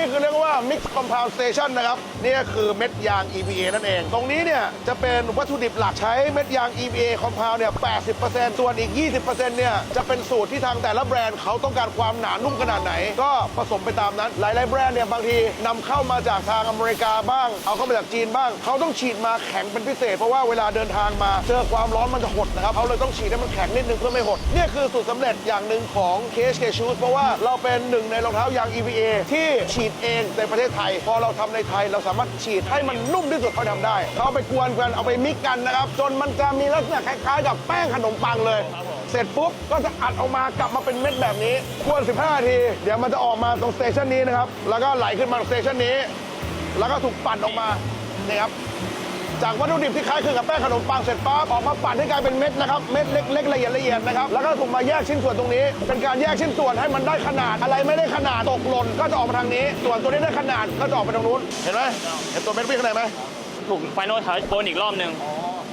นี่คือเรียกว่า Mix Compound Station นะครับนี่คือเม็ดยาง EVA นั่นเอง ตรงนี้เนี่ยจะเป็นวัตถุดิบหลักใช้เม็ดยาง EVA Compound เนี่ย 80%ส่วนอีก 20%เนี่ยจะเป็นสูตรที่ทางแต่ละแบรนด์เขาต้องการความหนานุ่มขนาดไหน ก็ผสมไปตามนั้น หลาย ๆ แบรนด์เนี่ยบางทีนำเข้ามาจากทางอเมริกาบ้าง เอาเข้ามาจากจีนบ้าง เขาต้องฉีดมาแข็งเป็นพิเศษ เพราะว่าเวลาเดินทางมาเจอความร้อนมันจะหดนะครับเขาเลยต้องฉีดให้มันแข็งนิดนึงเพื่อไม่หดเนี่ยคือสูตรสำเร็จอย่างหนึ่งของ KHK Shoes เพราะว่าเราเป็นหนึ่งในรองเท้ายาง EVA ที่ฉีดเองในประเทศไทย พอเราทำในไทยเราสามารถฉีดให้มันนุ่มที่สุดเขาทำได้ เขาเอาไปกวนกันเอาไปมิกกันนะครับ จนมันจะมีลักษณะคล้ายๆ กับแป้งขนมปังเลย เสร็จปุ๊บก็จะอัดออกมากลับมาเป็นเม็ดแบบนี้ควร 15 นาที เดี๋ยวมันจะออกมาตรงสเตชันนี้นะครับ แล้วก็ไหลขึ้นมาตรงสเตชันนี้ แล้วก็ถูกปั่นออกมานี่ครับ จากวัตถุดิบที่คล้ายคลึงกับแป้งขนมปังเสร็จปั๊บออกมาปั่นให้กลายเป็นเม็ดนะครับเม็ดเล็กๆละเอียดละเอียดนะครับแล้วก็ถูกมาแยกชิ้นส่วนตรงนี้ เป็นการแยกชิ้นส่วนให้มันได้ขนาดอะไรไม่ได้ขนาดตกหล่นก็จะออกมาทางนี้ ส่วนตัวนี้ได้ขนาดก็จะออกไปทางนู้นเห็นไหมเห็นตัวเม็ดวิ่งข้างในไหมถูกไฟนอลทัชโกนอีกรอบหนึ่ง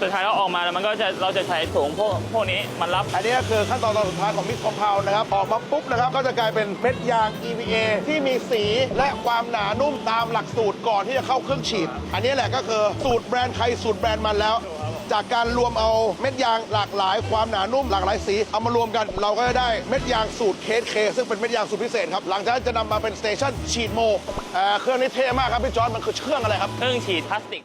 สุดท้ายเราออกมาแล้วมันก็จะเราจะใช้ถุงพวกพวกนี้มันรับ อันนี้ก็คือขั้นตอนตอนสุดท้ายของมิกคอมเพลนะครับ ออกมาปุ๊บนะครับ ก็จะกลายเป็นเม็ดยาง EVA ที่มีสีและความหนานุ่มตามหลักสูตรก่อนที่จะเข้าเครื่องฉีด อันนี้แหละก็คือสูตรแบรนด์ใครสูตรแบรนด์มันแล้ว จากการรวมเอาเม็ดยางหลากหลาย ความหนานุ่มหลากหลายสีเอามารวมกัน เราก็จะได้เม็ดยางสูตรเคสเคซึ่งเป็นเม็ดยางสูตรพิเศษครับหลังจากนั้นจะนำมาเป็นสเตชันฉีดโมอ่าเครื่องนี้เท่มากครับพี่จอร์ดมันคือเครื่องอะไรครับ เครื่องฉีดพลาสติก